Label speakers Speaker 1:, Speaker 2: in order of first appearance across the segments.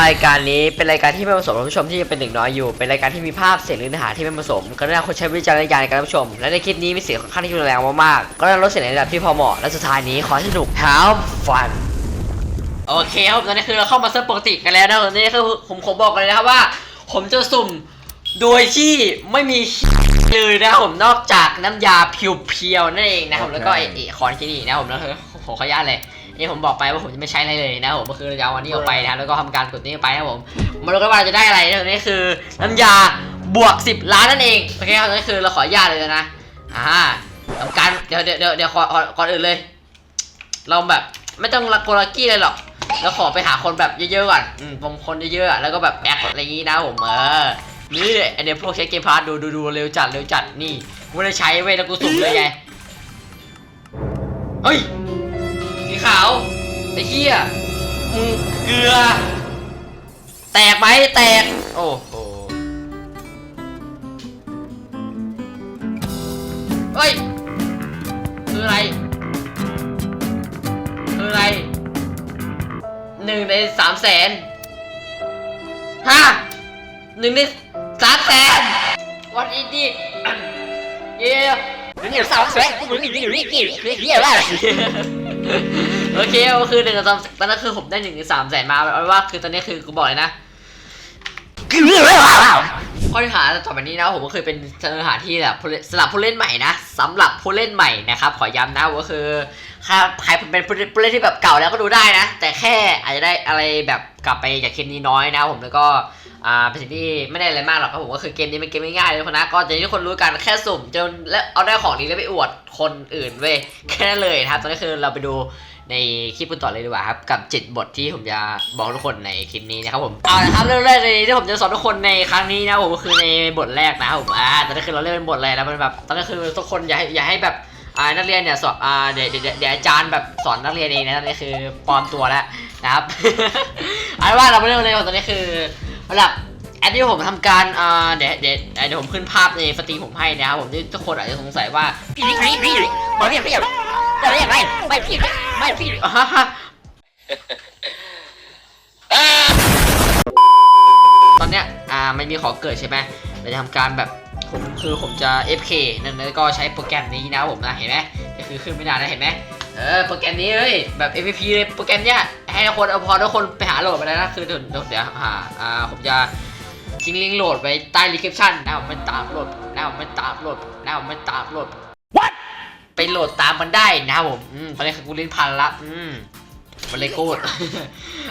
Speaker 1: รายการนี้เป็นรายการที่ไม่เหมาะสมกับผู้ชมที่ยังเป็นเด็กน้อยอยู่ เป็นรายการที่มีภาพเสียงหรือเนื้อหาที่ไม่เหมาะสมกรุณาคนใช้วิจารณญาณในการรับชม และในคลิปนี้มีเสียงค่อนข้างที่รุนแรงมากๆก็ต้ลดเสียงในระดับที่พอเหมาะและสุดท้ายนี้ขอให้สนุก have fun โอเคครับตอนนี้คือเราเข้ามาเซิร์ฟปกติกันแล้วนะตอนนี้คือผมขอบอกเลยนะครับว่า ผมจะสุ่มโดยที่ไม่มีเลยนะผมนอกจากน้ำยาเพียวๆนั่นเองนะครับแล้วก็ไอ้ไอ้คอนที่นี่นะผมแล้วคือขอขออนุญาตเลย นี่ผมบอกไปว่าผมจะไม่ใช้อะไรเลยนะผมก็คือจะเอาอันนี้ออกไปนะแล้วก็ทำการกดนี้ไปนะผมมาดูกันว่าจะได้อะไรนะนี่คือน้ำยาบวก 10 ล้านนั่นเองโอเคครับนั่นคือเราขออนุญาตเลยนะอ่าทำการเดี๋ยวเดี๋ยวเดี๋ยวขอขอก่อนอื่นเลย เราแบบไม่ต้องลักโกลักกี้เลยหรอกเราขอไปหาคนแบบเยอะๆก่อนอืมผมคนเยอะๆแล้วก็แบบแบกอะไรอย่างงี้นะผมเออนี่ไอเดียพวกใช้เกมพาร์ทดูดูดูเร็วจัดเร็วจัดนี่กูไม่ได้ใช้เว้ยแล้วกูสุ่มเลยไงเฮ้ย ขาว ไอ้เหี้ยมึงเกลือ แตกไหมแตก โอ้โหเฮ้ย คืออะไร คืออะไร หนึ่งในสามแสนฮะหนึ่งในสามแสน What is it เย้ หนึ่งในสามแสน โอเคก็คือหนึ่งในสามตอนนั้นคือผมได้หนึ่งสามแสนมาเอาว่าคือตอนนี้คือกูบอกเลยนะข้อที่หาต่อไปนี้นะผมก็คือเป็นเนื้อหาที่แบบสำหรับผู้เล่นใหม่นะสำหรับผู้เล่นใหม่นะครับขอย้ำนะก็คือใครใครเป็นผู้เล่นที่แบบเก่าแล้วก็ดูได้นะ แต่แค่อาจจะได้อะไรแบบกลับไปจากเกมนี้น้อยนะผมแล้วก็ อ่าเป็นสิ่งที่ไม่ได้อะไรมากหรอกครับผมก็คือเกมนี้เป็นเกมง่ายๆเลยคนนะก็จะที่ทุกคนรู้กันแค่สุ่มจนแล้วเอาได้ของดีแล้วไปอวดคนอื่นเว้ยแค่นั้นเลยนะครับตอนนี้คือเราไปดูในคลิปคุณต่อเลยดีกว่าครับกับ7บทที่ผมจะบอกทุกคนในคลิปนี้นะครับผมเอาละครับเริ่มแรกเลยที่ผมจะสอนทุกคนในครั้งนี้นะผมก็คือในบทแรกนะครับผมอ่าตอนนี้คือเราเล่นเป็นบทอะไรแล้วมันแบบตอนนี้คือทุกคนอย่าให้อย่าให้แบบอ่านักเรียนเนี่ยสอนอ่าเดี๋ยวเดี๋ยวเดี๋ยวอาจารย์แบบสอนนักเรียนเองนะตอนนี้คือปลอมตัวแล้วนะครับเอาเป็นว่าเราไม่เริ่มเลยตอนนี้คือ สำหรับแอดที่ผมทำการอ่าเดี๋ยวเดี๋ยวเดี๋ยวผมขึ้นภาพในสตรีมผมให้นะครับผมที่ทุกคนอาจจะสงสัยว่าอ่าฮะฮะตอนเนี้ยอ่าไม่มีขอเกิดใช่ไหมเราจะทำการแบบผมคือผมจะ FK นั่นแล้วก็ใช้โปรแกรมนี้นะผมนะเห็นไหมก็คือขึ้นไม่นานนะเห็นไหมเออโปรแกรมนี้เลยแบบ MVP เลยโปรแกรมเนี้ย ให้ทุกคนเอาพอทุกคนไปหาโหลดไปแล้วนะคือเดี๋ยวเดี๋ยวหาอ่าผมจะทิ้งลิงก์โหลดไว้ใต้ description นะผมไม่ตามโหลดนะผมไม่ตามโหลดนะผมไม่ตามโหลด What ไปโหลดตามมันได้นะผมอืมตอนนี้คือกูเล่นพันละอืมมันเลยโกด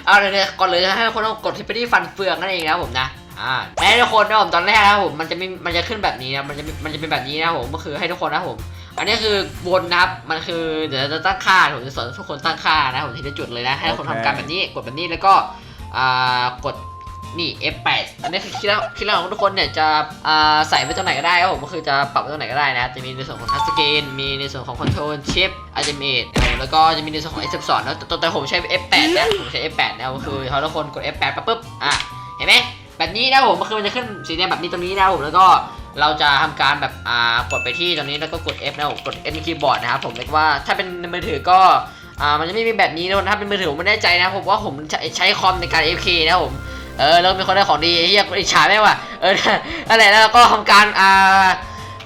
Speaker 1: เอาเลยเนี่ยก่อนเลยให้คนต้องกดที่ไปที่ฟันเฟืองนั่นเองนะผมนะอ่าให้ทุกคนนะผมตอนแรกนะผมมันจะไม่มันจะขึ้นแบบนี้นะมันจะมันจะเป็นแบบนี้นะผมก็คือให้ทุกคนนะผม อันนี้คือบนนะครับ มันคือเดี๋ยวจะตั้งค่าผมจะสอนทุกคนตั้งค่านะครับผมทีละจุดเลยนะให้ทุกคนทำการแบบนี้กดแบบนี้แล้วก็อ่ากดนี่ F8 อันนี้คือคิดแล้วคิดแล้วของทุกคนเนี่ยจะอ่าใส่ไว้ตรงไหนก็ได้ครับผมก็คือจะปรับไว้ตรงไหนก็ได้นะ จะมีในส่วนของทัชสกรีนมีในส่วนของ Control Shift Ultimate นะครับแล้วก็จะมีในส่วนของ F12 แล้วแต่แต่ผมใช้ F8 นะผมใช้ F8 นะก็คือเขาทุกคนกด F8 ปั๊บปุ๊บอะเห็นไหมแบบนี้นะผมก็คือมันจะขึ้นสีแดงแบบนี้ตรงนี้นะผมแล้วก็ เราจะทำการแบบอ่ากดไปที่ตรงนี้แล้วก็กด F นะผมกด F ในคีย์บอร์ดนะครับผมเรียกว่าถ้าเป็นมือถือก็อ่ามันจะไม่มีแบบนี้นะถ้าเป็นมือถือผมไม่แน่ใจนะผมว่าผมใช้คอมในการ FK นะผมเออแล้วมีคนได้ของดีเฮียอิจฉาไหมวะเออนั่นแหละแล้วเราก็ทำการอ่า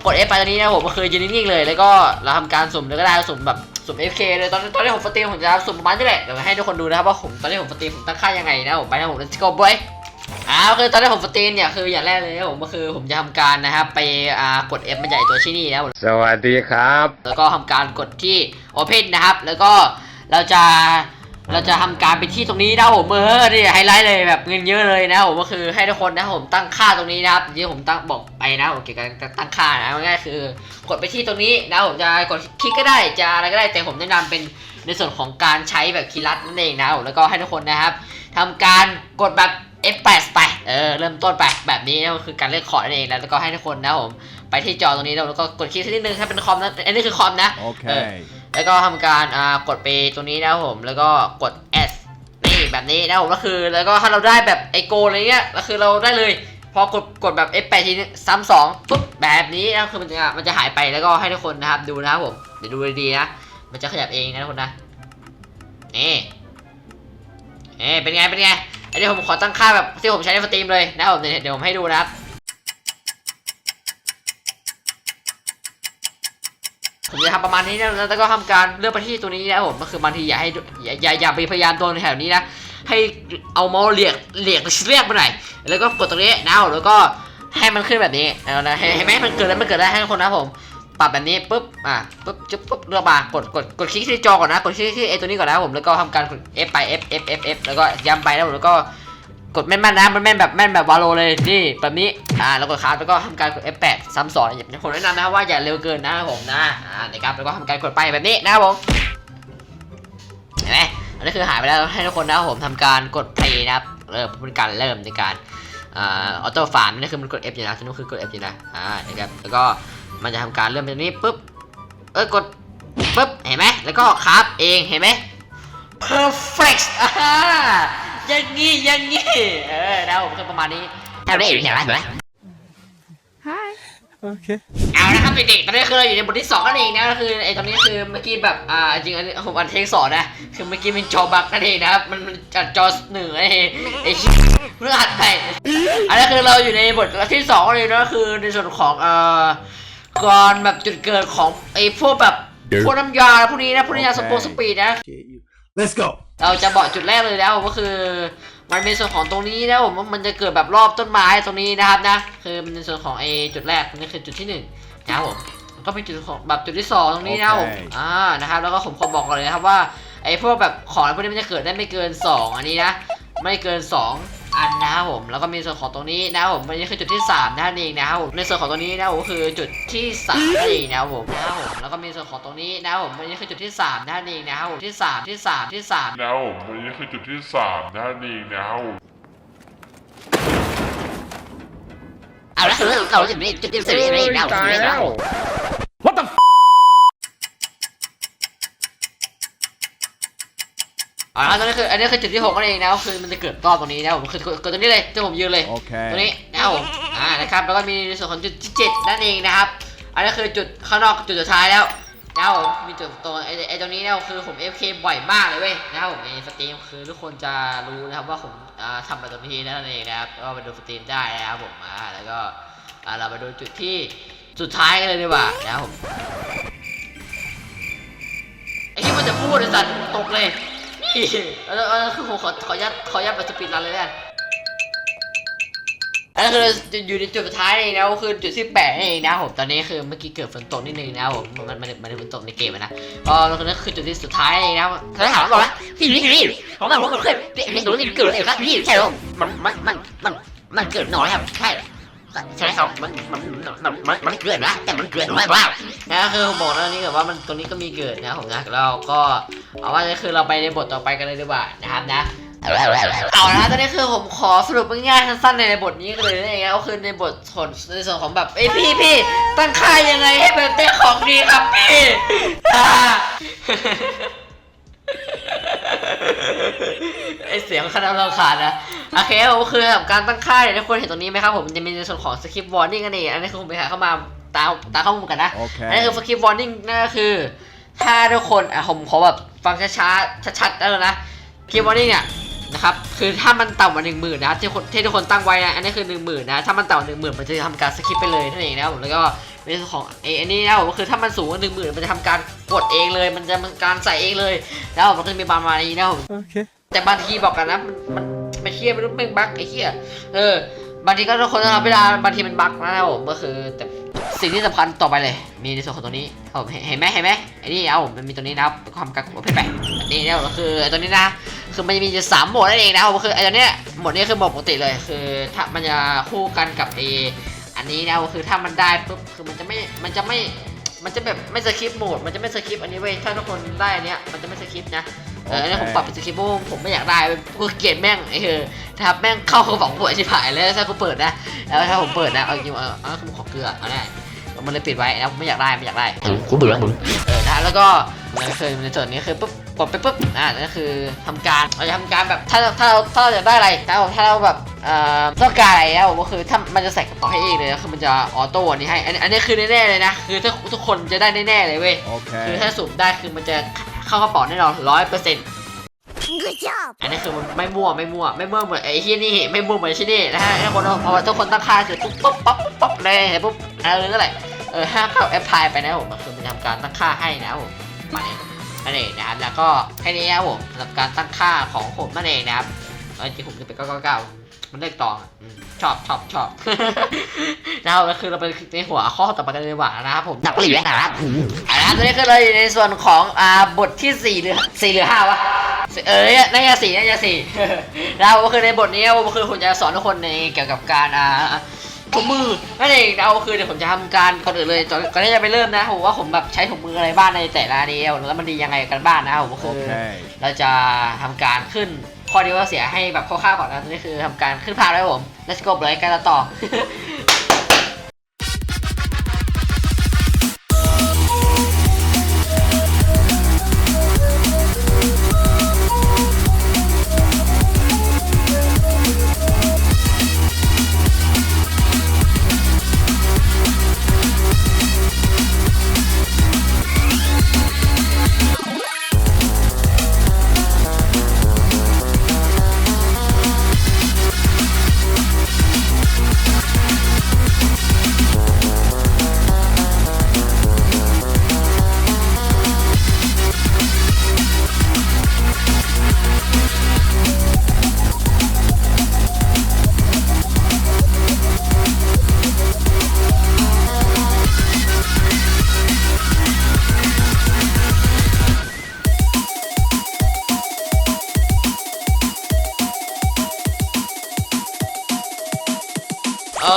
Speaker 1: กด F ไปตอนนี้นะผมก็คือยืนนิ่งๆเลย แล้วก็เราทำการสุ่มเลยก็ได้สุ่มแบบสุ่ม FK เลยตอนตอนที่ผมสตรีมผมจะสุ่มประมาณนี้แหละเดี๋ยวให้ทุกคนดูนะครับว่าผมตอนที่ผมสตรีมผมตั้งค่ายังไงนะผมไปนะผม let's go boy อ่าคือตอนที่ผมสตรีมเนี่ยคืออย่างแรกเลยนะผมก็คือผมจะทำการนะครับไปอ่ากด F มาใหญ่ตัวที่นี่นะผม
Speaker 2: สวัสดีครับ
Speaker 1: แล้วก็ทำการกดที่ Open นะครับ แล้วก็เราจะเราจะทำการไปที่ตรงนี้นะครับผมเออนี่ไฮไลท์เลยแบบเงินเยอะเลยนะครับผมก็คือให้ทุกคนนะครับผมตั้งค่าตรงนี้นะครับที่ผมตั้งบอกไปนะผมเกี่ยวกับการตั้งค่านะง่ายๆคือ กดไปที่ตรงนี้นะผมจะกดคลิกก็ได้จะอะไรก็ได้แต่ผมแนะนำเป็นในส่วนของการใช้แบบคีย์ลัดนั่นเองนะครับผมแล้วก็ให้ทุกคนนะครับทำการกดแบบ F8 ไป เออ เริ่มต้นไป แบบนี้นะก็คือการเลือกคอร์ดนั่นเองแล้วแล้วก็ให้ทุกคนนะครับผม ไปที่จอตรงนี้แล้วก็กดคลิกนิดนึงถ้าเป็นคอมนะอันนี้คือคอมนะ
Speaker 2: Okay.
Speaker 1: แล้วก็ทำการอ่ากดไปตรงนี้นะครับผม แล้วก็กด S นี่แบบนี้นะครับผมก็คือ แล้วก็ถ้าเราได้แบบไอโกอะไรเงี้ยก็คือเราได้เลย พอกดกดแบบ F8 ทีนี้ซ้ำสองปุ๊บแบบนี้นะคือมันจะมันจะหายไปแล้วก็ให้ทุกคนนะครับดูนะครับผมเดี๋ยวดูดีๆนะมันจะขยับเองนะทุกคนนะนี่เอ๊เป็นไงเป็นไง อันนี้ผมขอตั้งค่าแบบที่ผมใช้ในสตรีมเลยนะครับผมเดี๋ยวเดี๋ยวผมให้ดูนะครับผมจะทำประมาณนี้นะแล้วก็ทำการเลือกไปที่ตัวนี้นะครับผมก็คือบางทีอย่าให้อย่าอย่าอย่าไปพยายามตัวในแถวนี้นะให้เอาเมาส์เรียกเรียกเรียกไปหน่อยแล้วก็กดตรงนี้นะแล้วก็ให้มันขึ้นแบบนี้นะเห็นเห็นไหมมันเกิดแล้วมันเกิดได้ให้ทุกคนนะผม ปรับแบบนี้ปุ๊บอะปุ๊บจุ๊บปุ๊บเลือกมากดกดกดคลิกที่จอก่อนนะกดคลิกที่ไอตัวนี้ก่อนนะผมแล้วก็ทำการกด F ไป F F F F แล้วก็ย้ำไปแล้วผมแล้วก็กดแม่นๆนะมันแม่นแบบแม่นแบบวาโลเลยนี่แบบนี้อ่าแล้วกดค้างแล้วก็ทำการกด F8 ซ้ำสองอย่าผมแนะนำนะครับว่าอย่าเร็วเกินนะผมนะอ่านะครับแล้วก็ทำการกดไปแบบนี้นะครับผมเห็นไหมอันนี้คือหายไปแล้วให้ทุกคนนะผมทำการกด play นะครับเริ่มเป็นการเริ่มในการอ่าออโต้ฟาร์มนี่คือมันกด F อยู่นะที่นู้นคือกด F อยู่นะอ่านะครับแล้วก็ มันจะทำการเริ่มเป็นนี้ปุ๊บ เออกดปุ๊บ เห็นไหม แล้วก็ครับเองเห็นไหม perfect อ่าอย่างงี้อย่างงี้ เออนะครับผมคือประมาณนี้ทำได้อยู่อย่างไรเหรอ
Speaker 2: Hi.
Speaker 3: Okay.
Speaker 1: เอาละครับเด็กๆ ตอนนี้คือเราอยู่ในบทที่สองนั่นเองนะก็คือไอ้ตรงนี้คือเมื่อกี้แบบ อ่า จริงๆอันนี้ผมอันเทคสองนะ คือเมื่อกี้เป็นจอบักนั่นเองนะครับ มันมันจัดจอหนึ่งไอ้ไอ้ชิเพื่ออัดไป อันนี้คือเราอยู่ในบทที่สองเลยนะคือในส่วนของ เอ่อ ก่อนแบบจุดเกิดของไอ้พวกแบบพวกน้ำยาพวกนี้นะพวกน้ำยาสปงสปีดนะ
Speaker 3: Let's go.
Speaker 1: เราจะบอกจุดแรกเลยนะผมก็คือ มันเป็นส่วนของตรงนี้นะผมว่ามันจะเกิดแบบรอบต้นไม้ตรงนี้นะครับนะ คือมันเป็นส่วนของไอ้จุดแรกนี่คือจุดที่หนึ่งนะครับผมก็เป็นจุดของแบบจุดที่สองตรงนี้นะครับผม
Speaker 3: โอเค
Speaker 1: อ่านะครับแล้วก็ผมขอบอกก่อนเลยนะครับว่าไอ้พวกแบบของพวกนี้มันจะเกิดได้ไม่เกินสองอันนี้นะ ไม่เกินส องอันนะครับผมแล้วก็มีส่วนของตรงนี้นะครับผมมันนี่คือจุดที่สามนั่นเองนะครับผมในส่วนของตรงนี้นะครับผมคือจุดที่สามนั่นเองนะครับผมนะครับผมแล้วก็มีส่วนของตรงนี้นะครับผมมันนี่คือจุดที่สามนั่นเองนะครับผมที่สามที่สามที่สาม
Speaker 4: นะครับผมอันนี้คือจุดที่สามนั่นเองนะครับผม
Speaker 1: เอาละเราจะมีจุดที่สี่นี่นะผมไม่เอา
Speaker 3: What the? F-
Speaker 1: เอาละตอนนี้คืออันนี้คือจุดที่หกนั่นเองนะก็คือมันจะเกิดรอบตรงนี้นะผมคือกดตรงนี้เลยที่ผมยืนเลย
Speaker 3: Okay.
Speaker 1: ตรงนี้นะครับผมอ่านะครับแล้วก็มีในส่วนของจุดที่เจ็ดนั่นเองนะครับอันนี้คือจุดข้างนอกจุดสุดท้ายแล้วนะครับผมมีจุดตรงไอ้ไอ้ตรงนี้เนี่ยคือผม FK บ่อยมากเลยเว้ยนะครับผมในสตรีมคือทุกคนจะรู้นะครับว่าผมอ่าทำอะไรตรงนี้นั่นเองนะครับก็ไปดูสตรีมได้นะครับผมอ่าแล้วก็อ่าเราไปดูจุดที่สุดท้ายกันเลยดีกว่านะครับผมไอ้ที่มันจะพูดไอ้สัตว์ตกเลย นี่เออเออคือผมขอขออนุญาตขออนุญาตไปสปีดรันเลยแล้วกันอันนั้นคืออยู่ในจุดสุดท้ายนี่นะคือจุดที่แปดเองนะผมตอนนี้คือเมื่อกี้เกิดฝนตกนิดนึงนะผมมันมันมันฝนตกในเกมอะนะก็นั่นคือจุดที่สุดท้ายนี่นะเธอถามบอกว่าพี่นี่พี่ผมว่าผมเคยพี่ดูนี่เกิดอะไรครับพี่ใช่หรอมันมันมันมันมันเกิดน้อยครับใช่ ใช่ครับมันมันมันมันมันเกิดนะแต่มันเกิดน้อยมานะคือผมบอกแล้วนี่แบบว่ามันตรงนี้ก็มีเกิดนะผมนะเราก็เอาว่าคือเราไปในบทต่อไปกันเลยดีกว่านะครับนะเอาละตอนนี้คือผมขอสรุปง่ายๆสั้นๆในบทนี้กันเลยนะเองก็คือในบทส่วนในส่วนของแบบเอ้พี่พี่ตั้งค่ายังไงให้เป็นเต้ของดีครับพี่ ไอเสียงคณะรำคาญนะโอเคผมคือแบบการตั้งค่าเนี่ยทุกคนเห็นตรงนี้ไหมครับผมมันจะมีในส่วนของสคริปต์วอร์นิ่งกันเองอันนี้คือผมไปหาเข้ามาตามตามข้อมูลกันนะ อันนี้คือ
Speaker 3: Okay.
Speaker 1: สคริปต์วอร์นิ่งนั่นก็คือ ถ้าทุกคนอะผมขอแบบฟังช้าๆชัดๆแล้วนะสคริปต์วอร์นิ่งเนี่ยนะครับคือถ้ามันต่ำกว่าหนึ่งหมื่นนะที่คนที่ทุกคนตั้งไว้นะอันนี้คือหนึ่งหมื่นนะถ้ามันต่ำกว่าหนึ่งหมื่นมันจะทำการสคริปต์ไปเลยนั่นเองนะครับผมแล้วก็ ในส่วนของไอ้อันนี้นะครับผมก็คือถ้ามันสูงกว่าหนึ่งหมื่นมันจะทำการกดเองเลย มันจะทำการใส่เองเลยแล้วผมมันก็จะมีประมาณนี้นะครับผม
Speaker 3: Okay.
Speaker 1: แต่บางทีบอกกันนะมันมันไม่เชี่ยไม่รู้แม่งบั๊กไอ้เหี้ยเออบางทีก็ทุกคนต้องรับเวลาบางทีมันบั๊กนะครับผมก็คือแต่สิ่งที่สำคัญต่อไปเลย มีในส่วนของตัวนี้ครับผมเห็นเห็นไหมเห็นไหมไอ้นี่เอาผมมันมีตัวนี้นะครับความกักหัวเพชรไปนี่นะครับก็คือไอ้ตัวนี้นะ คือมันจะมีอยู่สามโหมดนั่นเองนะครับก็คือไอ้ตัวเนี้ยโหมดนี้คือโหมดปกติเลยคือ ถ้ามันจะคู่กันกับไอ้ อันนี้นะก็คือถ้ามันได้ปุ๊บคือมันจะไม่มันจะไม่มันจะแบบไม่สคริปต์โหมดมันจะไม่สคริปต์อันนี้เว้ยถ้าทุกคนได้อันเนี้ยมันจะไม่สคริปต์นะเออเนี่ยผมปรับเป็นสคริปต์เพราะว่าผมไม่อยากได้กูเกลียดแม่งไอ้เออถ้าแม่งเข้ากระป๋องปวดชิบหายเลยถ้ากูเปิดนะแล้วถ้าผมเปิดนะเอาจริงๆเออเอาผมขอเกลือเอาแน่ มันเลยปิดไว้นะไม่อยากได้ไม่อยากได้
Speaker 5: กูเบื่อมึง
Speaker 1: เออนะแล้วก็นั่นคือในส่วนนี้คือปุ๊บกดไปปุ๊บอ่านั่นก็คือทำการเราจะทำการแบบถ้าถ้าเราถ้าเราอยากได้อะไรถ้าเราถ้าเราแบบเอ่อต้องการอะไรแล้วก็คือถ้ามันจะใส่กระเป๋าให้เองเลยนะคือมันจะออโต้อันนี้ให้อันนี้อันนี้คือแน่ๆเลยนะคือถ้าทุกคนจะได้แน่ๆเลยเว้ยคือ
Speaker 3: Okay.
Speaker 1: ถ้าสุ่มได้คือมันจะเข้ากระเป๋าแน่นอนร้อยเปอร์เซ็นต์
Speaker 2: Good job.
Speaker 1: อันนี้คือมันไม่มั่วไม่มั่วไม่มั่วเหมือนไอ้ที่นี่ไม่มั่วเหมือนที่นี่นะฮะทุกคนพอทุกคนตั้งค่าเสร็จปุ๊บปุ๊บปั๊บปุ๊บเลยปุ๊บอะไรก็แหละเออห้ามเข้าแอปพลายไปนะผมมันคือมันทำการตั้งค่าให้นะครับผมไปนั่นเองนะครับแล้วก็แค่นี้ครับผมสำหรับการตั้งค่าของผมนั่นเองนะครับไอจริงผมจะเป็นเก้าเก้าเก้ามันเลขตองอะอืม ชอบชอบชอบนะครับก็คือเราไปในหัวข้อต่อไปกันเลยดีกว่านะครับผมนักเรียนนะครับอ่านะครับตอนนี้ก็เลยอยู่ในส่วนของอ่าบทที่สี่หรือสี่หรือห้าวะเออเนี่ยน่าจะสี่น่าจะสี่เราก็คือในบทนี้ก็คือผมจะสอนทุกคนในเกี่ยวกับการอ่าถุงมือนั่นเองเราคือเดี๋ยวผมจะทำการก่อนอื่นเลยก่อนก่อนที่จะไปเริ่มนะผมว่าผมแบบใช้ถุงมืออะไรบ้างในแต่ละเดียวแล้วมันดียังไงกันบ้างนะผมก็คือ
Speaker 3: Okay.
Speaker 1: เราจะทำการขึ้น ข้อดีข้อเสียให้แบบคร่าวๆก่อนนะนี่คือทำการขึ้นพาแล้วครับผม let's go เลยกันต่อ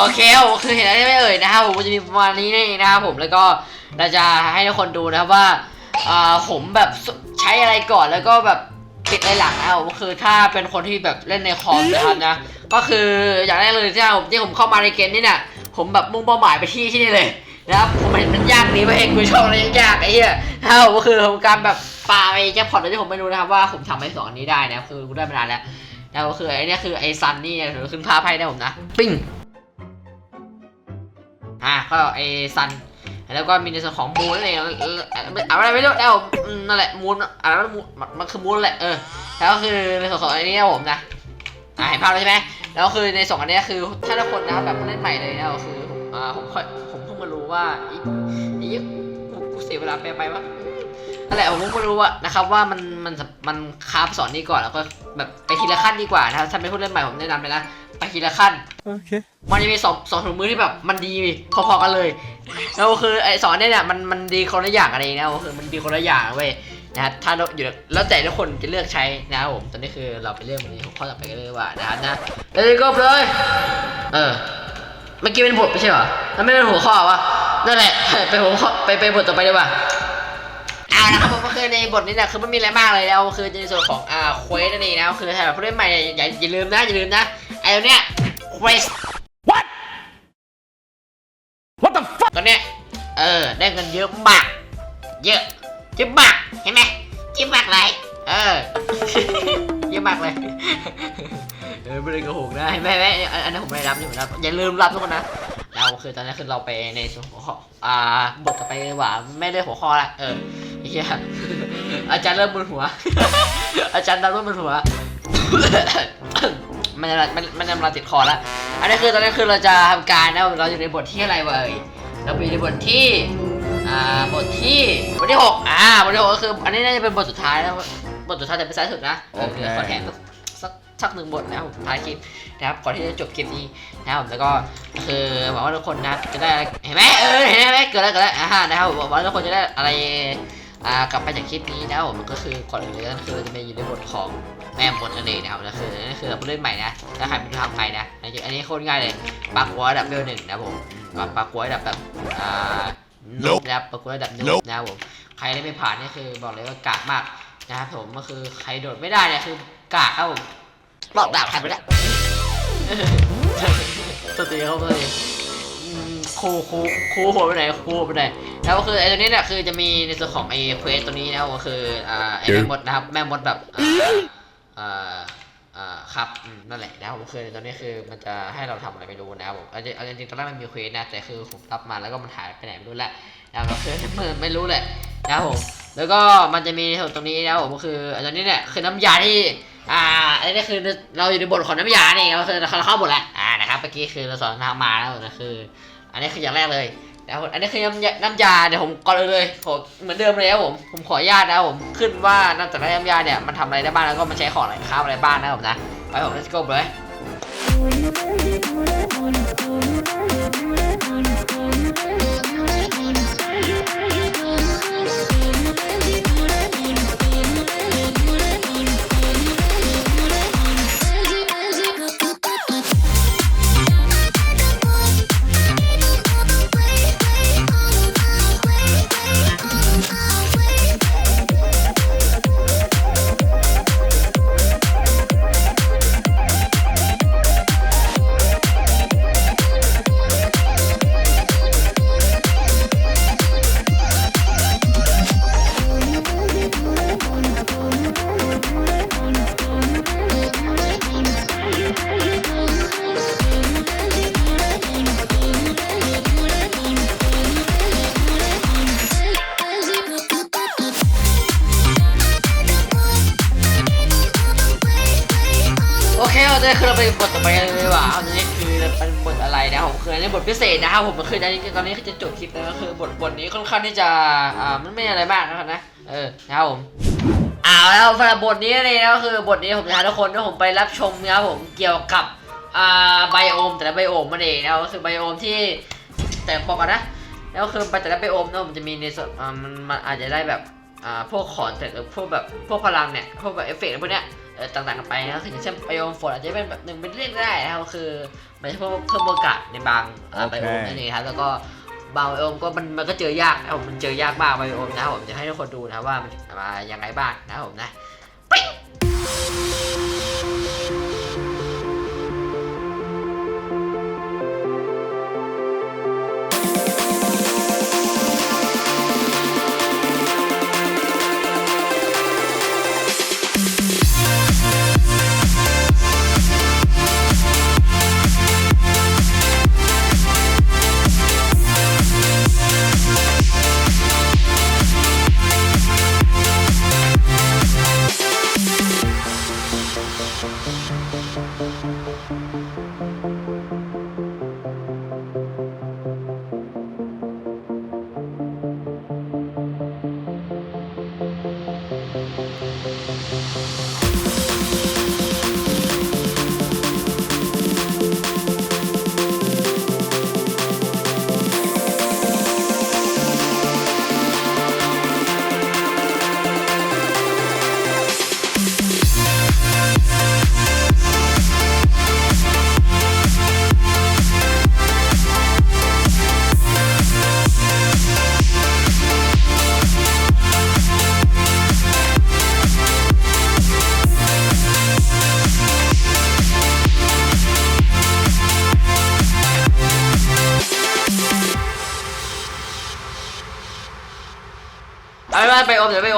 Speaker 1: โอเคครับผมคือเห็นอะไรไม่เอ่ยนะครับผมจะมีประมาณนี้นี่นะครับผมแล้วก็เราจะให้ทุกคนดูนะครับว่าอ่าผมแบบใช้อะไรก่อนแล้วก็แบบติดอะไรหลังนะครับผมคือถ้าเป็นคนที่แบบเล่นในคอมนะครับนะก็คืออย่างแรกเลยที่ผมที่ผมเข้ามาในเกมนี่เนี่ยผมแบบมุ่งเป้าหมายไปที่ที่นี่เลยนะครับผมเห็นมันยากนี้ไปเองกูชอบอะไรยากไอ้เหี้ยนะครับผมก็คือทำการแบบปาไปแจ็คพอตโดยที่ผมไม่รู้นะครับว่าผมทำไอ้สองอันนี้ได้นะคือกูได้มานานแล้วแล้วก็คือไอ้เนี่ยคือไอ้ซันนี่เนี่ยถือขึ้นภาพให้ได้ผมนะ ปิ้ง ก็ไอซัน แล้วก็มีในส่วนของมูนนั่นเองเอออะไรไม่รู้แล้วนั่นแหละมูนอะไรมันมูนมันคือมูนแหละเออแล้วก็คือในส่วนของอันนี้นะผมนะอ่าเห็นภาพแล้วใช่ไหมแล้วคือในส่วนอันนี้คือถ้าทุกคนนะแบบเล่นใหม่เลยนะก็คือผมอ่าผมค่อยผมเพิ่งมารู้ว่าอีอีกูกูเสียเวลาไปไปวะนั่นแหละผมเพิ่งมารู้ว่านะครับว่ามันมันมันคาบสอนนี้ก่อนแล้วก็แบบไปทีละขั้นดีกว่านะครับถ้าเป็นผู้เล่นใหม่ผมแนะนำเลยนะ ไปทีละขั้น
Speaker 3: Okay.
Speaker 1: มันจะมีสองสองถุงมือที่แบบมันดีพอๆกันเลยแล้วคือไอสอนเนี่ยเนี่ยมันมันดีคนละอย่างอะไรนะก็คือมันดีคนละอย่างเว้ยนะฮะถ้าเราอยู่แล้วแต่ทุกคนจะเลือกใช้นะครับผมตอนนี้คือเราไปเรื่องวันนี้ของข้อต่อไปกันเลยดีกว่านะครับนะเลยก็เลย เออเมื่อกี้เป็นบทไม่ใช่เหรอแล้วไม่เป็นหัวข้อวะนั่นแหละไปหัวข้อไปไปบทต่อไปดีกว่าอ่านะครับผมก็คือในบทนี้เนี่ยคือไม่มีอะไรมากเลยแล้วคือในส่วนของอ่าเควสนั่นเองนะก็คือถ้าแบบผู้เล่นใหม่เนี่ยอย่าอย่าลืมนะอย่าลืมนะ ไอ้ตัวเนี้ยเควส
Speaker 3: What? What the fuck?
Speaker 1: ตอนเนี้ย เออ ได้เงินเยอะมาก เยอะเยอะมาก เห็นไหมเยอะมากเลยเออเยอะมากเลย เออไม่ได้โกหกนะเห็นไหมเห็นไหมอันอันนั้นผมไม่ได้รับนี่ผมรับ อย่าลืมรับทุกคนนะเราคือตอนนี้คือเราไปในส่วนของข้ออ่าบทต่อไปดีกว่าไม่ได้หัวข้อละเออเฮียอาจารย์เริ่มมึนหัว อาจารย์เริ่มมึนหัว มันจะมันมันจะมาติดคอแล้วอันนี้คือตอนนี้คือเราจะทำการนะเราอยู่ในบทที่อะไรวะเอ่ยเราอยู่ในบทที่อ่าบทที่บทที่หกอ่าบทที่หกก็คือ อันนี้น่าจะเป็นบทสุดท้ายแล้วบทสุดท้ายแต่เป็นสายสุดนะเออ
Speaker 3: โอเค
Speaker 1: เดี๋ยวขอแถมสักสักสักหนึ่งบทนะครับผมท้ายคลิปนะครับก่อนที่จะจบคลิปนี้นะครับผมแล้วก็คือหวังว่าทุกคนนะจะได้อะไรเห็นไหมเออเห็นไหมเกิดอะไรเกิดอะไรอ่านะครับผมหวังว่าทุกคนจะได้อะไร อ่ากลับไปจากคลิปนี้นะครับผมก็คือก่อนอื่นเลยก็คือเราจะไปอยู่ในบทของแม่มดนั่นเองนะครับแล้วคือนั่นคือผู้เล่นใหม่นะถ้าใครไม่รู้ทำไงนะอันนี้อันนี้โคตรง่ายเลยปากหัวระดับเบลหนึ่งนะครับผมปากปากหัวระดับแบบอ่านุบนะครับปากหัวระดับนุบนะครับผมใครได้ไม่ผ่านนี่คือบอกเลยว่ากากมากนะครับผมก็คือใครโดดไม่ได้เนี่ยคือกากครับผมบอกดาบใครไม่ได้ตัวตีเขาเลยอืม ครูครูครูหัวไปไหนครูหัวไปไหนแล้วก็คือไอ้ตัวนี้เนี่ยคือจะมีในส่วนของไอ้เควสตัวนี้นะครับก็คืออ่าไอ้แม่มดนะครับแม่มดแบบอ่าอ่าครับนั่นแหละนะครับผมคือตอนนี้คือมันจะให้เราทำอะไรไม่รู้นะครับผมเอาจริงจริงๆตอนแรกมันมีเควสนะแต่คือผมรับมาแล้วก็มันหายไปไหนไม่รู้แหละนะครับก็คือมันไม่รู้แหละนะครับผมแล้วก็มันจะมีส่วนตรงนี้นะครับผมก็คืออันนี้เนี่ยคือน้ำยาที่อ่าอันนี้คือเราอยู่ในบทของน้ำยานี่ก็คือเราเข้าบทแล้วอ่านะครับเมื่อกี้คือเราสอนทางมาแล้วนะคือ อันนี้คืออย่างแรกเลยแล้วอันนี้คือน้ำยาน้ำยาเดี๋ยวผมก่อนเลยเลยผมเหมือนเดิมเลยครับผมผมขออนุญาตนะผมขึ้นว่าน้ำจากน้ำยาเนี่ยมันทำอะไรได้บ้างแล้วก็มันใช้ของอะไรค้าอะไรบ้างนะครับผมนะไปผม let's go เลย เคเราจะคือเราไปบทต่อไปกันเลยว่าอันนี้คือเป็นบทอะไรนะผมคืออันนี้บทพิเศษนะครับผมคืออันตอนนี้คือจะจบคลิปแล้วก็คือบทบทนี้ค่อนข้างที่จะอ่ามันไม่อะไรมากนะครับนะเออนะครับผมเอาแล้วสำหรับบทนี้เลยนะก็คือบทนี้ผมจะพาทุกคนที่ผมไปรับชมนะครับผมเกี่ยวกับอ่าไบโอมแต่ละไบโอมมันเองนะก็คือไบโอมที่แต่บอกก่อนนะแล้วคือไปแต่ละไบโอมเนาะมันจะมีในส่วนอ่ามันอาจจะได้แบบอ่าพวกขอนแต่พวกแบบพวกพลังเนี่ยพวกแบบเอฟเฟกต์พวกเนี้ย ต่างๆกันไปนะครับถึงเช่นไบโอมฝนอาจจะเป็นแบบหนึ่งเป็นเรื่องได้นะครับก็คือมันจะเพิ่มเพิ่มโอกาสในบางอ่า
Speaker 3: โอ
Speaker 1: ไบ
Speaker 3: เค
Speaker 1: โอมนั่นเองครับแล้วก็บางไบโอมก็มันมันก็เจอยากนะครับผมมันเจอยากมากไบโอมนะครับผมจะให้ทุกคนดูนะครับว่ามันมายังไงบ้างนะครับผมนะปิ๊ง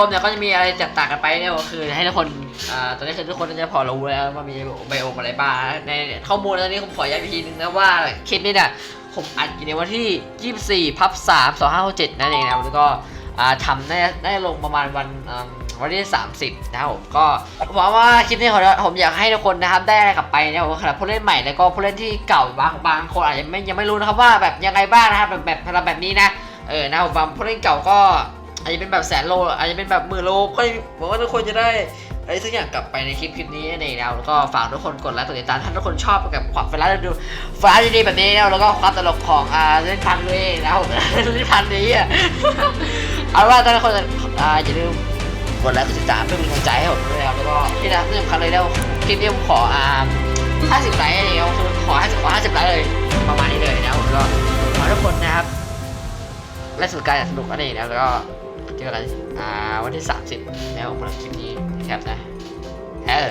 Speaker 1: มเดี๋ยวไบโอมเนี่ยก็จะมีอะไรแตกต่างกันไปเนี่ยก็คือ ให้ทุกคนอ่าตอนนี้คือทุกคนจะพอรู้แล้วว่ามีไบโอมอะไรบ้างในข้อมูลตอนนี้ผมขอย้ำอีกทีนึงนะว่าคลิปนี้เนี่ยผมอัดอยู่ในวันที่ 24พับ3 2567นั่นเองนะแล้วก็อ่าทำได้ได้ลงประมาณวันอ่าวันที่ 30 นะครับผมก็หวังว่าคลิปนี้ของผมอยากให้ทุกคนนะครับได้กลับไปนะครับผมสำหรับผู้เล่นใหม่แล้วก็ผู้เล่นที่เก่าบางบางคนอาจจะไม่ยังไม่รู้นะครับว่าแบบยังไงบ้างนะครับแบบแบบแบบแบบนี้นะเออนะครับผมบางผู้เล่นเก่าก็ อาจจะเป็นแบบแสนโลอาจจะเป็นแบบหมื่นโลก็หวังว่าทุกคนจะได้อะไรสักอย่างกลับไปในคลิปคลิปนี้นั่นเนะครับแล้วก็ฝากทุกคนกดไลค์กดติดตามถ้าทุกคนชอบกับความฟ้าดูฟ้าดีๆแบบนี้นะครับแล้วก็ความตลกของอ่าเล่นพันด้วยนะครับผมเล่นพันนี้อะเอาเป็นว่าทุกคนอ่าอย่าลืมกดไลค์กดติดตามเพื่อเป็นกำลังใจให้ผมด้วยแล้วก็ที่นะที่สำคัญเลยแล้วคลิปนี้ผมขออ่า50ไลค์อะไรเงี้ยคือขอ50ขอ50ไลค์เลยประมาณนี้เลยนะผมก็ขอทุกคนนะครับและสุดการสนุกนั่นเองนะแล้วก็ เจอกันอ่าวันที่ 30นะครับผมสำหรับคลิปนี้นะครับนะเออ